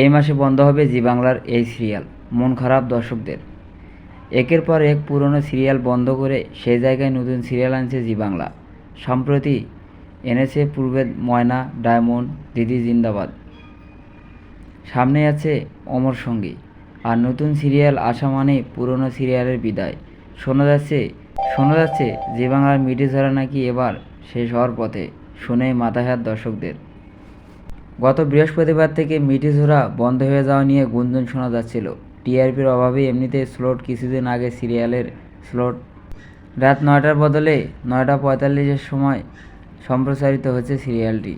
এই মাসে বন্ধ হবে জি বাংলার এই সিরিয়াল, মন খারাপ দর্শকদের। একের পর এক পুরনো সিরিয়াল বন্ধ করে সেই জায়গায় নতুন সিরিয়াল আনছে জি বাংলা। সম্প্রতি এনেছে পূর্বের ময়না, ডায়মন্ড, দিদি জিন্দাবাদ। সামনে আছে অমর সঙ্গী। আর নতুন সিরিয়াল আসা মানে পুরনো সিরিয়ালের বিদায়। শোনা যাচ্ছে শোনা যাচ্ছে জি বাংলার মিডি ধরা নাকি এবার শেষ হওয়ার পথে, শুনেই মাথায় হাত দর্শকদের। গত বৃহস্পতিবার থেকে মিটিঝোরা বন্ধ হয়ে যাওয়া নিয়ে গুঞ্জন শোনা যাচ্ছিল। টিআরপির অভাবে এমনিতে স্লট কিছুদিন আগে সিরিয়ালের স্লট। রাত নয়টার বদলে নয়টা পঁয়তাল্লিশের সময় সম্প্রচারিত হচ্ছে সিরিয়ালটি।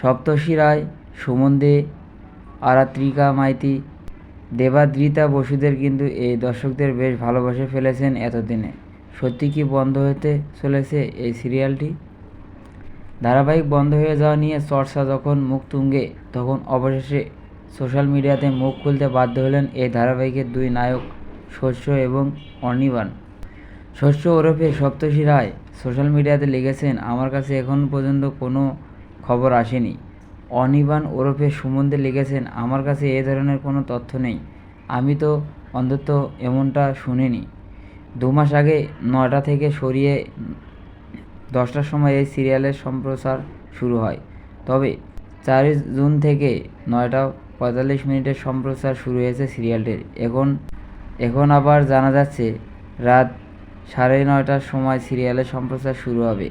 সপ্তর্ষি রায়, সুমন দে, আরাত্রিকা মাইতি দেবাদ্রিতা বসুদের কিন্তু এই দর্শকদের বেশ ভালোবাসে ফেলেছেন এতদিনে। সত্যি কি বন্ধ হতে চলেছে এই সিরিয়ালটি? ধারাবাহিক বন্ধ হয়ে যাওয়া নিয়ে চর্চা যখন মুখ তুঙ্গে, তখন অবশেষে সোশ্যাল মিডিয়াতে মুখ খুলতে বাধ্য হলেন এই ধারাবাহিকের দুই নায়ক শস্য এবং অনির্বাণ শস্য ওরফে সপ্তর্ষি রায় সোশ্যাল মিডিয়াতে লিখেছেন, আমার কাছে এখন পর্যন্ত কোনো খবর আসেনি। অনিবান ওরফে সুমনদে লিখেছেন, আমার কাছে এ ধরনের কোনো তথ্য নেই। আমি তো অন্তত এমনটা শুনিনি। দু মাস আগে নয়টা থেকে সরিয়ে দশটার সময় এই সিরিয়ালের সম্প্রচার শুরু হয়। তবে চারই জুন থেকে নয়টা পঁয়তাল্লিশ মিনিটের সম্প্রচার শুরু হয়েছে সিরিয়ালটির। এখন এখন আবার জানা যাচ্ছে, রাত সাড়ে নয়টার সময় সিরিয়ালের সম্প্রচার শুরু হবে।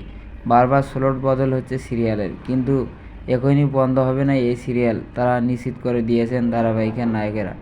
বারবার স্লট বদল হচ্ছে সিরিয়ালের, কিন্তু এখনই বন্ধ হবে না এই সিরিয়াল, তারা নিশ্চিত করে দিয়েছেন ধারাবাহিকের নায়কেরা।